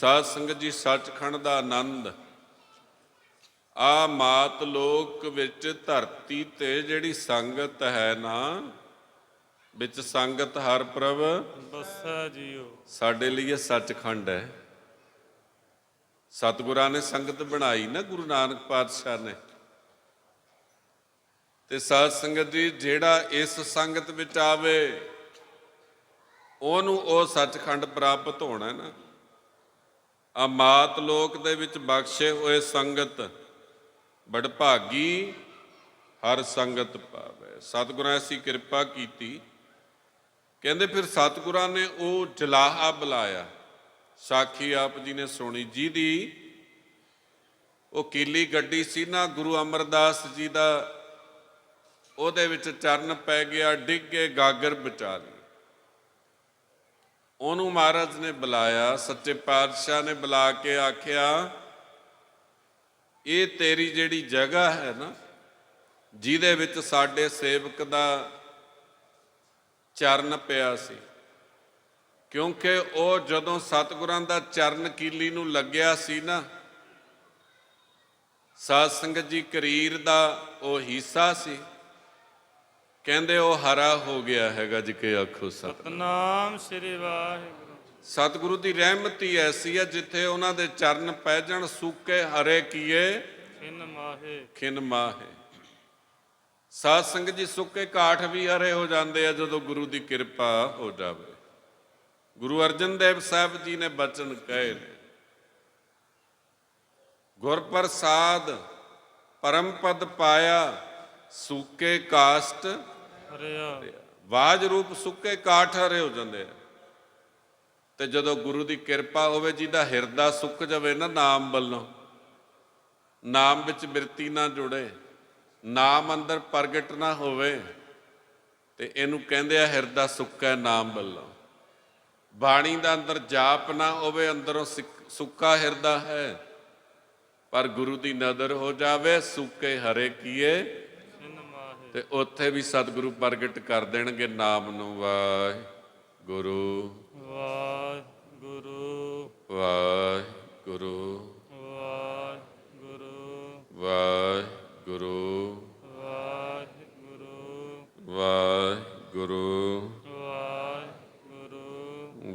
ਸਾਧ ਸੰਗਤ ਜੀ ਸੱਚਖੰਡ ਦਾ ਆਨੰਦ। ਆ ਮਾਤ ਲੋਕ ਵਿੱਚ ਧਰਤੀ ਤੇ ਜਿਹੜੀ ਸੰਗਤ ਹੈ ਨਾ ਵਿੱਚ ਸੰਗਤ ਹਰ ਪ੍ਰਭ। ਬਸਾ ਜੀਓ। ਸਾਡੇ ਲਈ ਇਹ ਸੱਚਖੰਡ ਹੈ। ਸਤਿਗੁਰਾਂ ਨੇ ਸੰਗਤ ਬਣਾਈ ਨਾ ਗੁਰੂ ਨਾਨਕ ਪਾਤਸ਼ਾਹ ਨੇ। ਤੇ ਸਾਧ ਸੰਗਤ ਜੀ ਜਿਹੜਾ ਇਸ ਸੰਗਤ ਵਿੱਚ ਆਵੇ ਉਹਨੂੰ ਉਹ ਸੱਚਖੰਡ ਪ੍ਰਾਪਤ ਹੋਣਾ ਨਾ। ਆ ਮਾਤ ਲੋਕ ਦੇ ਵਿੱਚ ਬਖਸ਼ੇ ਹੋਏ ਸੰਗਤ ਬੜ ਭਾਗੀ ਹਰ ਸੰਗਤ ਪਾਵੇ। ਸਤਿਗੁਰਾਂ ਐਸੀ ਕਿਰਪਾ ਕੀਤੀ। ਕਹਿੰਦੇ ਫਿਰ ਸਤਿਗੁਰਾਂ ਨੇ ਉਹ ਜਲਾਹਾ ਬੁਲਾਇਆ। ਸਾਖੀ ਆਪ ਜੀ ਨੇ ਸੁਣੀ। ਜਿਹਦੀ ਉਹ ਕੀਲੀ ਗੱਡੀ ਸੀ ਨਾ, ਗੁਰੂ ਅਮਰਦਾਸ ਜੀ ਦਾ, ਉਹਦੇ ਵਿੱਚ ਚਰਨ ਪੈ ਗਿਆ, ਡਿੱਗ ਗਏ, ਗਾਗਰ ਬਚਾ ਲਈ ਉਹਨੂੰ ਮਹਾਰਾਜ ਨੇ ਬੁਲਾਇਆ, ਸੱਚੇ ਪਾਤਸ਼ਾਹ ਨੇ ਬੁਲਾ ਕੇ ਆਖਿਆ, ਇਹ ਤੇਰੀ ਜਿਹੜੀ ਜਗ੍ਹਾ ਹੈ ਨਾ, ਜਿਹਦੇ ਵਿੱਚ ਸਾਡੇ ਸੇਵਕ ਦਾ ਚਰਨ ਪਿਆ ਸੀ। ਕਿਉਂਕਿ ਉਹ ਜਦੋਂ ਸਤਿਗੁਰਾਂ ਦਾ ਚਰਨ ਕੀਲੀ ਨੂੰ ਲੱਗਿਆ ਸੀ ਨਾ, ਸਾਧ ਸੰਗਤ ਜੀ, ਕਰੀਰ ਦਾ ਉਹ ਹਿੱਸਾ ਸੀ। ਕਹਿੰਦੇ ਉਹ ਹਰਾ ਹੋ ਗਿਆ ਹੈਗਾ ਜਿਕੇ ਆਖੋ ਸਤ। ਨਾਮ ਸ੍ਰੀ ਵਾਹਿਗੁਰੂ। ਸਤਿਗੁਰੂ ਦੀ ਰਹਿਮਤ ਹੀ ਐਸੀ ਹੈ ਜਿੱਥੇ ਉਹਨਾਂ ਦੇ ਚਰਨ ਪੈ ਜਾਣ ਸੁੱਕੇ ਹਰੇ ਕੀਏ। ਖਿਨ ਮਾਹੇ। ਖਿਨ ਮਾਹੇ। ਸਾਧ ਸੰਗਤ ਜੀ ਸੁੱਕੇ ਕਾਠ ਵੀ ਹਰੇ ਹੋ ਜਾਂਦੇ ਆ ਜਦੋਂ ਗੁਰੂ ਦੀ ਕਿਰਪਾ ਹੋ ਜਾਵੇ। ਗੁਰੂ ਅਰਜਨ ਦੇਵ ਸਾਹਿਬ ਜੀ ਨੇ ਬਚਨ ਕਹੇ ਗੁਰ ਪ੍ਰਸਾਦ ਪਰਮ ਪਦ ਪਾਇਆ ਸੁੱਕੇ ਕਾਸ਼ਟ ਹਰਿਆ ਬਾਜ ਰੂਪ ਸੁੱਕੇ ਕਾਠ ਹਰੇ ਹੋ ਜਾਂਦੇ ਆ। ਤੇ ਜਦੋਂ ਗੁਰੂ ਦੀ ਕਿਰਪਾ ਹੋਵੇ, ਜਿਹਦਾ ਹਿਰਦਾ ਸੁੱਕ ਜਾਵੇ ਨਾ ਨਾਮ ਵੱਲੋਂ, ਨਾਮ ਵਿੱਚ ਬਿਰਤੀ ਨਾ ਜੁੜੇ, ਨਾਮ ਅੰਦਰ ਪ੍ਰਗਟ ਨਾ ਹੋਵੇ, ਤੇ ਇਹਨੂੰ ਕਹਿੰਦੇ ਆ ਹਿਰਦਾ ਸੁੱਕਾ ਹੈ ਨਾਮ ਵੱਲੋਂ। ਬਾਣੀ ਦਾ ਅੰਦਰ ਜਾਪ ਨਾ ਹੋਵੇ, ਅੰਦਰੋਂ ਸਿੱਕ- ਸੁੱਕਾ ਹਿਰਦਾ ਹੈ, ਪਰ ਗੁਰੂ ਦੀ ਨਜ਼ਰ ਹੋ ਜਾਵੇ, ਸੁੱਕੇ ਹਰੇ ਕੀਏ ਤੇ ਉੱਥੇ ਵੀ ਸਤਿਗੁਰੂ ਪ੍ਰਗਟ ਕਰ ਦੇਣਗੇ ਨਾਮ ਨੂੰ ਵਾਹਿ ਗੁਰੂ ਵਾਹਿਗੁਰੂ। ਵਾਹਿਗੁਰੂ। ਵਾਹਿਗੁਰੂ। ਵਾਹਿਗੁਰੂ। ਵਾਹਿਗੁਰੂ। ਵਾਹਿਗੁਰੂ। ਵਾਹਿਗੁਰੂ। ਵਾਹਿਗੁਰੂ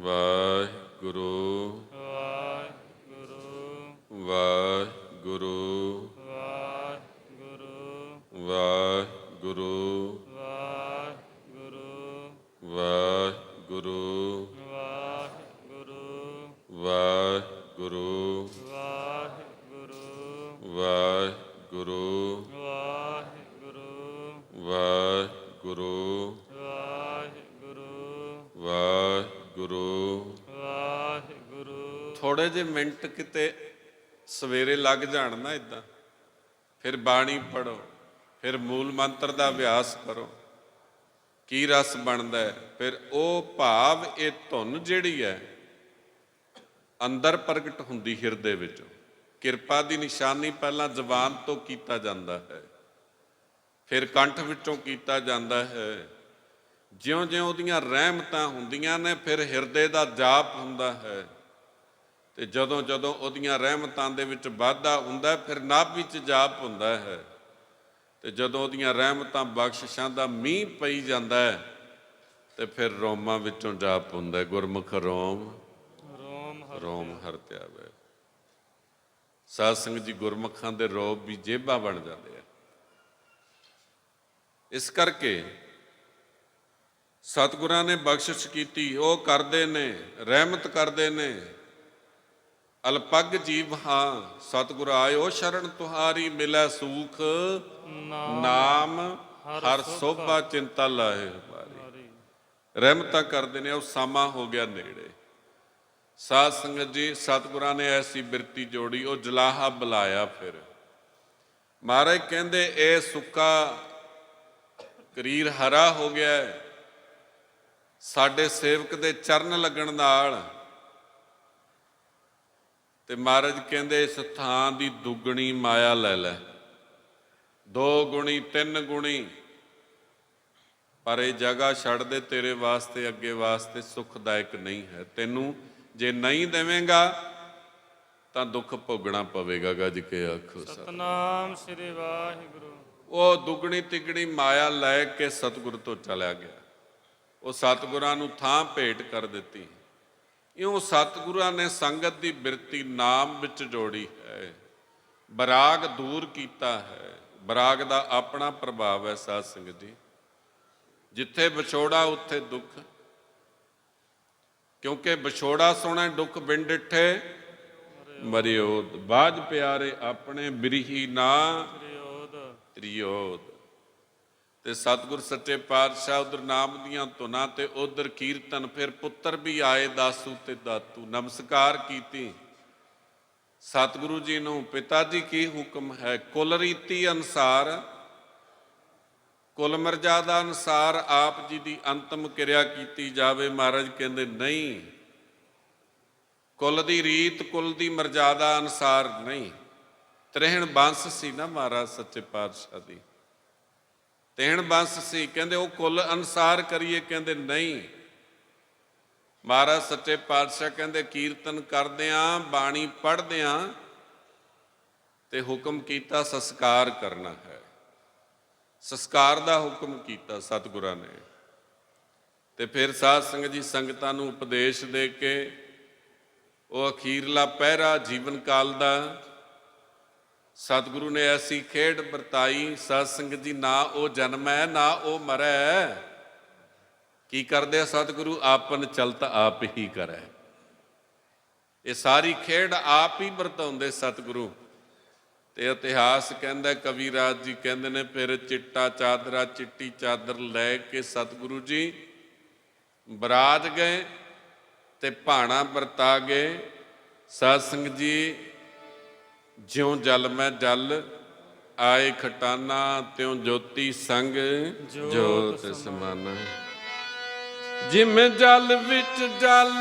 ਵਾਹਿਗੁਰੂ। ਵਾਹਿਗੁਰੂ। ਵਾਹਿਗੁਰੂ। ਵਾਹਿਗੁਰੂ। ਵਾਹਿਗੁਰੂ। ਵਾਹਿਗੁਰੂ। ਵਾਹਿਗੁਰੂ। ਥੋੜੇ ਜਿਹੇ ਮਿੰਟ ਕਿਤੇ ਸਵੇਰੇ ਲੱਗ ਜਾਣ ਨਾ ਇਦਾਂ ਫਿਰ ਬਾਣੀ ਪੜੋ ਫਿਰ ਮੂਲ ਮੰਤਰ ਦਾ ਅਭਿਆਸ ਕਰੋ। ਕੀ ਰਸ ਬਣਦਾ ਹੈ? ਫਿਰ ਉਹ ਭਾਵ ਇਹ ਧੁਨ ਜਿਹੜੀ ਹੈ ਅੰਦਰ ਪ੍ਰਗਟ ਹੁੰਦੀ ਹਿਰਦੇ ਵਿੱਚੋਂ। ਕਿਰਪਾ ਦੀ ਨਿਸ਼ਾਨੀ ਪਹਿਲਾਂ ਜ਼ਬਾਨ ਤੋਂ ਕੀਤਾ ਜਾਂਦਾ ਹੈ। ਫਿਰ ਕੰਠ ਵਿੱਚੋਂ ਕੀਤਾ ਜਾਂਦਾ ਹੈ। ਜਿਉਂ-ਜਿਉਂ ਉਹਦੀਆਂ ਰਹਿਮਤਾਂ ਹੁੰਦੀਆਂ ਨੇ, ਫਿਰ ਹਿਰਦੇ ਦਾ ਜਾਪ ਹੁੰਦਾ ਹੈ। ਤੇ ਜਦੋਂ ਜਦੋਂ ਉਹਦੀਆਂ ਰਹਿਮਤਾਂ ਦੇ ਵਿੱਚ ਵਾਧਾ ਹੁੰਦਾ, ਫਿਰ ਨਾਭੀ ਚ ਜਾਪ ਹੁੰਦਾ ਹੈ। ਤੇ ਜਦੋਂ ਉਹਦੀਆਂ ਰਹਿਮਤਾਂ ਬਖਸ਼ਿਸ਼ਾਂ ਦਾ ਮੀਂਹ ਪਈ ਜਾਂਦਾ ਹੈ, ਤੇ ਫਿਰ ਰੋਮਾਂ ਵਿੱਚੋਂ ਜਾਪ ਹੁੰਦਾ ਗੁਰਮੁਖ ਰੋਮ। ਰੋਮ ਹਰਿ ਰੋਮ ਹਰਤਿਆ ਵੇ ਸਾਧ ਸੰਗਤ ਜੀ ਗੁਰਮੁਖਾਂ ਦੇ ਰੋਬ ਵੀ ਜੇਬਾਂ ਬਣ ਜਾਂਦੇ ਆ। ਇਸ ਕਰਕੇ ਸਤਿਗੁਰਾਂ ਨੇ ਬਖਸ਼ਿਸ਼ ਕੀਤੀ ਉਹ ਕਰਦੇ ਨੇ ਰਹਿਮਤ ਕਰਦੇ ਨੇ। ਅਲਪਗ ਜੀਵ ਹਾਂ ਸਤਿਗੁਰ ਆਇਓ ਸ਼ਰਨ ਤੁਹਾਰੀ ਮਿਲੈ ਸੂਖ। ਨਾਮ ਹਰ ਸੋਭਾ ਚਿੰਤਾ ਲਾਹੇ ਹਮਾਰੀ। ਰਹਿਮਤਾਂ ਕਰਦੇ ਨੇ ਉਹ ਸਮਾਂ ਹੋ ਗਿਆ ਨੇੜੇ। ਸਾਧ ਸੰਗਤ ਜੀ, ਸਤਿਗੁਰਾਂ ਨੇ ਐਸੀ ਬਿਰਤੀ ਜੋੜੀ, ਉਹ ਜਲਾਹਾ ਬੁਲਾਇਆ ਫਿਰ। ਮਹਾਰਾਜ ਕਹਿੰਦੇ, ਇਹ ਸੁੱਕਾ ਕਰੀਰ ਹਰਾ ਹੋ ਗਿਆ ਸਾਡੇ ਸੇਵਕ ਦੇ ਚਰਨ ਲੱਗਣ ਨਾਲ ਤੇ ਮਹਾਰਾਜ ਕਹਿੰਦੇ, ਇਸ ਥਾਂ ਦੀ ਦੁੱਗਣੀ ਮਾਇਆ ਲੈ ਲੈ। ਦੋ ਗੁਣੀ, ਤਿੰਨ ਗੁਣੀ। ਪਰ ਇਹ ਜਗ੍ਹਾ ਛੱਡ ਦੇ, ਤੇਰੇ ਵਾਸਤੇ, ਅੱਗੇ ਵਾਸਤੇ ਸੁਖਦਾਇਕ ਨਹੀਂ ਹੈ। ਤੈਨੂੰ ਜੇ ਨਹੀਂ ਦੇਵੇਂਗਾ ਤਾਂ ਦੁੱਖ ਭੋਗਣਾ ਪਵੇਗਾ ਗੱਜ ਕੇ ਆਖੋ ਸਤਿ ਸਤਨਾਮ ਸ੍ਰੀ ਵਾਹਿਗੁਰੂ। ਉਹ ਦੁੱਗਣੀ ਤਿਗਣੀ ਮਾਇਆ ਲੈ ਕੇ ਸਤਿਗੁਰ ਤੋਂ ਚਲਿਆ ਗਿਆ। ਉਹ ਸਤਿਗੁਰਾਂ ਨੂੰ ਥਾਂ ਭੇਟ ਕਰ ਦਿੱਤੀ। ਇਉਂ ਸਤਿਗੁਰਾਂ ਨੇ ਸੰਗਤ ਦੀ ਬਿਰਤੀ ਨਾਮ ਵਿੱਚ ਜੋੜੀ ਹੈ। ਬਰਾਗ ਦੂਰ ਕੀਤਾ ਹੈ। ਬਰਾਗ ਦਾ ਆਪਣਾ ਪ੍ਰਭਾਵ ਹੈ ਸਾਧ ਸੰਗਤ ਜੀ। ਜਿੱਥੇ ਵਿਛੋੜਾ ਉੱਥੇ ਦੁੱਖ। ਕਿਉਂਕਿ ਵਿਛੋੜਾ ਸੋਹਣਾ ਦੁੱਖ ਬਿਨ ਡਿਠੇ ਮਰਿਓ ਬਾਜ ਪਿਆਰੇ ਆਪਣੇ ਬਿਰਹੀ ਨਾ। ਤ੍ਰਿਯੋਦ ਤ੍ਰਿਯੋਦ ਤੇ ਸਤਿਗੁਰ ਸੱਚੇ ਪਾਤਸ਼ਾਹ ਉਧਰ ਨਾਮ ਦੀਆਂ ਧੁਨਾਂ ਤੇ ਉਧਰ ਕੀਰਤਨ ਫਿਰ ਪੁੱਤਰ ਵੀ ਆਏ ਦਾਸੂ ਤੇ ਦਾਤੂ। ਨਮਸਕਾਰ ਕੀਤੀ। ਸਤਿਗੁਰੂ ਜੀ ਨੂੰ ਪਿਤਾ ਜੀ ਕੀ ਹੁਕਮ ਹੈ? ਕੁਲ ਰੀਤੀ ਅਨਸਾਰ ਕੁੱਲ ਮਰਜ਼ਾਦਾ ਅਨਸਾਰ ਆਪ ਜੀ ਦੀ ਅੰਤਮ ਕਿਰਿਆ ਕੀਤੀ ਜਾਵੇ, ਮਹਾਰਾਜ ਕਹਿੰਦੇ ਨਹੀਂ। ਕੁੱਲ ਦੀ ਰੀਤ, ਕੁੱਲ ਦੀ ਮਰਜ਼ਾਦਾ ਅਨਸਾਰ ਨਹੀਂ। ਤ੍ਰਿਹਣ ਬੰਸ ਸੀ ਨਾ ਮਹਾਰਾਜ ਸੱਚੇ ਪਾਤਸ਼ਾਹ ਦੀ। ਤ੍ਰਿਹਣ ਬੰਸ ਸੀ, ਕਹਿੰਦੇ ਉਹ ਕੁੱਲ ਅਨਸਾਰ ਕਰੀਏ, ਕਹਿੰਦੇ ਨਹੀਂ। ਮਹਾਰਾਜ ਸੱਚੇ ਪਾਤਸ਼ਾਹ ਕਹਿੰਦੇ, ਕੀਰਤਨ ਕਰਦੇ ਆਂ ਬਾਣੀ ਪੜ੍ਹਦੇ ਆਂ ਤੇ ਹੁਕਮ ਕੀਤਾ ਸੰਸਕਾਰ ਕਰਨਾ ਹੈ। ਸੰਸਕਾਰ ਦਾ ਹੁਕਮ ਕੀਤਾ ਸਤਿਗੁਰਾਂ ਨੇ। ਤੇ ਫਿਰ ਸਾਧ ਸੰਗਤ ਜੀ ਸੰਗਤਾਂ ਨੂੰ ਉਪਦੇਸ਼ ਦੇ ਕੇ ਉਹ ਅਖੀਰਲਾ ਪਹਿਰਾ ਜੀਵਨ ਕਾਲ ਦਾ ਸਤਿਗੁਰੂ ਨੇ ਐਸੀ ਖੇਡ ਵਰਤਾਈ, ਸਾਧ ਸੰਗਤ ਜੀ ਨਾ ਉਹ ਜਨਮ ਹੈ ਨਾ ਉਹ ਮਰੈ। ਕੀ ਕਰਦੇ ਆ ਸਤਿਗੁਰੂ? ਆਪਨ ਚਲਤ ਆਪ ਹੀ ਕਰੈ। ਇਹ ਸਾਰੀ ਖੇਡ ਆਪ ਹੀ ਵਰਤਾਉਂਦੇ ਸਤਿਗੁਰੂ। ਤੇ ਇਤਿਹਾਸ ਕਹਿੰਦਾ ਕਵੀ ਰਾਜ ਜੀ ਕਹਿੰਦੇ ਨੇ, ਫਿਰ ਚਿੱਟਾ ਚਾਦਰਾ, ਚਿੱਟੀ ਚਾਦਰ ਲੈ ਕੇ ਸਤਿਗੁਰੂ ਜੀ ਬਰਾਜ ਗਏ ਤੇ ਭਾਣਾ ਵਰਤਾ ਗਏ। ਸਾਧ ਸੰਗਤ ਜੀ, ਜਿਉ ਜਲ ਮੈਂ ਜਲ, ਆਏ ਖਟਾਨਾ, ਤਿਉ ਜੋਤੀ ਸੰਗ, ਜੋਤ ਸਮਾਨਾ। ਜਿਵੇਂ ਜਲ ਵਿੱਚ ਜਲ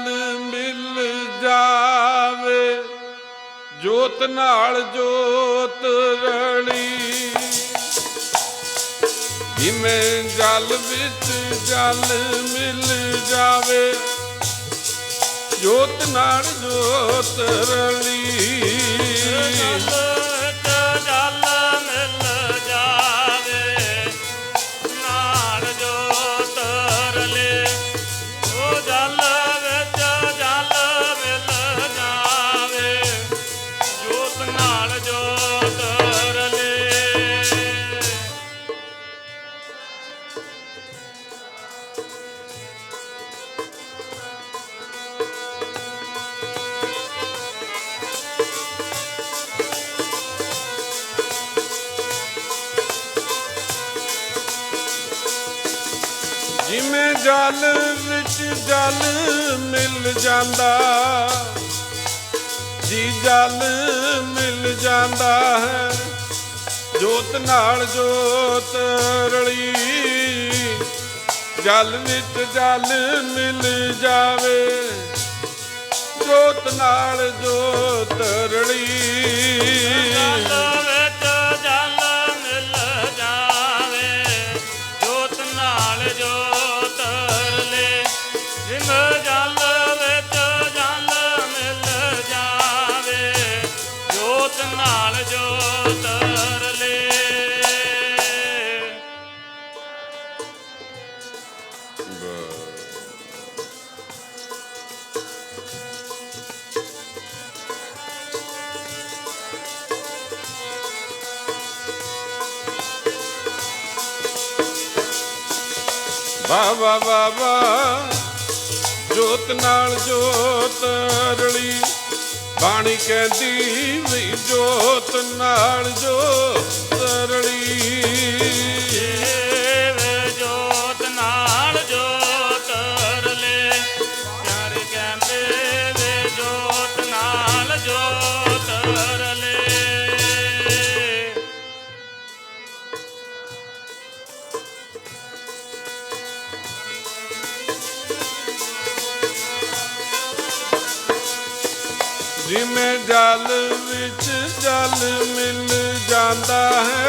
ਮਿਲ ਜਾਵੇ ਜੋਤ ਨਾਲ ਜੋਤ ਰਲੀ ਜਿਵੇਂ ਜਲ ਵਿੱਚ ਜਲ ਮਿਲ ਜਾਵੇ ਜੋਤ ਨਾਲ ਜੋਤ ਰਲੀ ਜਲ ਵਿੱਚ ਜਲ ਮਿਲ ਜਾਂਦਾ। ਜੀ ਜਲ ਮਿਲ ਜਾਂਦਾ ਹੈ। ਜੋਤ ਨਾਲ ਜੋਤ ਰਲੀ। ਜਲ ਵਿੱਚ ਜਲ ਮਿਲ ਜਾਵੇ। ਜੋਤ ਨਾਲ ਜੋਤ ਰਲੀ। ਵਾ ਵਾ ਵਾ ਵਾ ਜੋਤ ਨਾਲ ਜੋਤ ਰਲੀ। ਬਾਣੀ ਕਹਿੰਦੀ ਵੀ ਜੋਤ ਨਾਲ ਜੋਤ ਰਲੀ।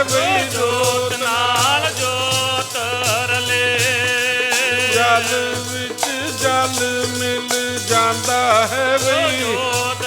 ਬਈ ਜੋਤ ਨਾਲ ਜੋਤ ਰਲੇ। ਜਲ ਵਿੱਚ ਜਲ ਮਿਲ ਜਾਂਦਾ ਹੈ ਨਾਲ ਜੋਤ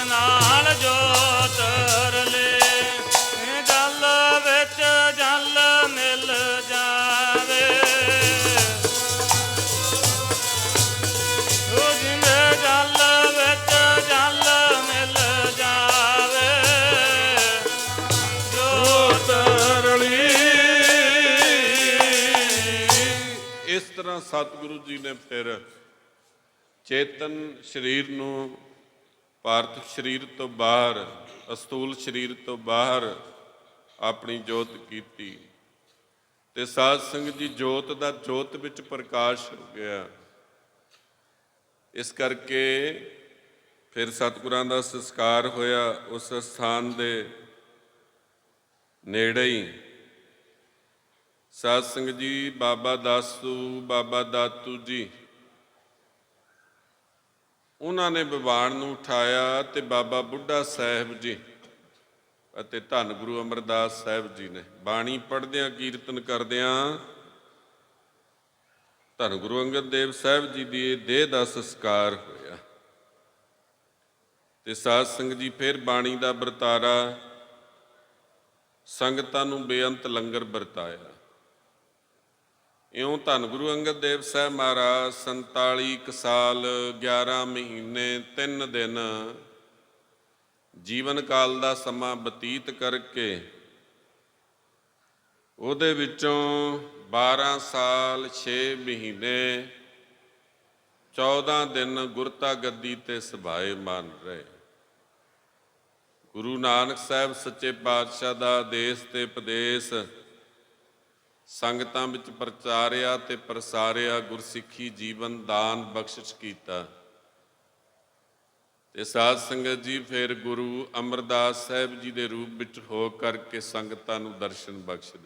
ਤਰ੍ਹਾਂ ਸਤਿਗੁਰੂ ਜੀ ਨੇ ਫਿਰ ਚੇਤਨ ਸਰੀਰ ਨੂੰ ਭਾਰਤ ਸਰੀਰ ਤੋਂ ਬਾਹਰ, ਅਸਤੂਲ ਸਰੀਰ ਤੋਂ ਬਾਹਰ ਆਪਣੀ ਜੋਤ ਕੀਤੀ। ਤੇ ਸਾਧ ਸੰਗਤ ਜੀ ਜੋਤ ਦਾ ਜੋਤ ਵਿੱਚ ਪ੍ਰਕਾਸ਼ ਹੋ ਗਿਆ। ਇਸ ਕਰਕੇ ਫਿਰ ਸਤਿਗੁਰਾਂ ਦਾ ਸੰਸਕਾਰ ਹੋਇਆ। ਉਸ ਸਥਾਨ ਦੇ ਨੇੜੇ ਹੀ ਸਾਧ ਸੰਗਤ ਜੀ, ਬਾਬਾ ਦਾਸੂ, ਬਾਬਾ ਦਾਤੂ ਜੀ। ਉਹਨਾਂ ਨੇ ਵਿਵਾਨ ਨੂੰ ਉਠਾਇਆ ਤੇ ਬਾਬਾ ਬੁੱਢਾ ਸਾਹਿਬ ਜੀ ਅਤੇ ਧੰਨ ਗੁਰੂ ਅਮਰਦਾਸ ਸਾਹਿਬ ਜੀ ਨੇ ਬਾਣੀ ਪੜ੍ਹਦਿਆਂ ਕੀਰਤਨ ਕਰਦਿਆਂ ਧੰਨ ਗੁਰੂ ਅੰਗਦ ਦੇਵ ਸਾਹਿਬ ਜੀ ਦੀ ਦੇਹ ਦਾ ਸੰਸਕਾਰ ਹੋਇਆ। ਤੇ ਸਾਧ ਸੰਗਤ ਜੀ ਫਿਰ ਬਾਣੀ ਦਾ ਵਰਤਾਰਾ ਸੰਗਤਾਂ ਨੂੰ ਬੇਅੰਤ ਲੰਗਰ ਵਰਤਾਇਆ। ਇਉਂ ਧੰਨ ਗੁਰੂ ਅੰਗਦ ਦੇਵ ਸਾਹਿਬ ਮਹਾਰਾਜ 47 ਕੁ ਸਾਲ 11 ਮਹੀਨੇ 3 ਦਿਨ ਜੀਵਨ ਕਾਲ ਦਾ ਸਮਾਂ ਬਤੀਤ ਕਰਕੇ ਉਹਦੇ ਵਿੱਚੋਂ 12 ਸਾਲ 6 ਮਹੀਨੇ 14 ਦਿਨ ਗੁਰਤਾ ਗੱਦੀ ਤੇ ਸਭਾਏ ਮੰਨ ਰਹੇ। ਗੁਰੂ ਨਾਨਕ ਸਾਹਿਬ ਸੱਚੇ ਪਾਤਸ਼ਾਹ ਦਾ ਦੇਸ਼ ਤੇ ਉਪਦੇਸ਼ ਸੰਗਤਾਂ ਵਿੱਚ ਪ੍ਰਚਾਰਿਆ ਤੇ ਪ੍ਰਸਾਰਿਆ ਗੁਰਸਿੱਖੀ ਜੀਵਨ ਦਾਨ ਬਖਸ਼ਿਸ਼ ਕੀਤਾ। ਤੇ ਸਾਧ ਸੰਗਤ ਜੀ ਫਿਰ ਗੁਰੂ ਅਮਰਦਾਸ ਸਾਹਿਬ ਜੀ ਦੇ ਰੂਪ ਵਿੱਚ ਹੋ ਕਰਕੇ ਸੰਗਤਾਂ ਨੂੰ ਦਰਸ਼ਨ ਬਖਸ਼ਦੇ।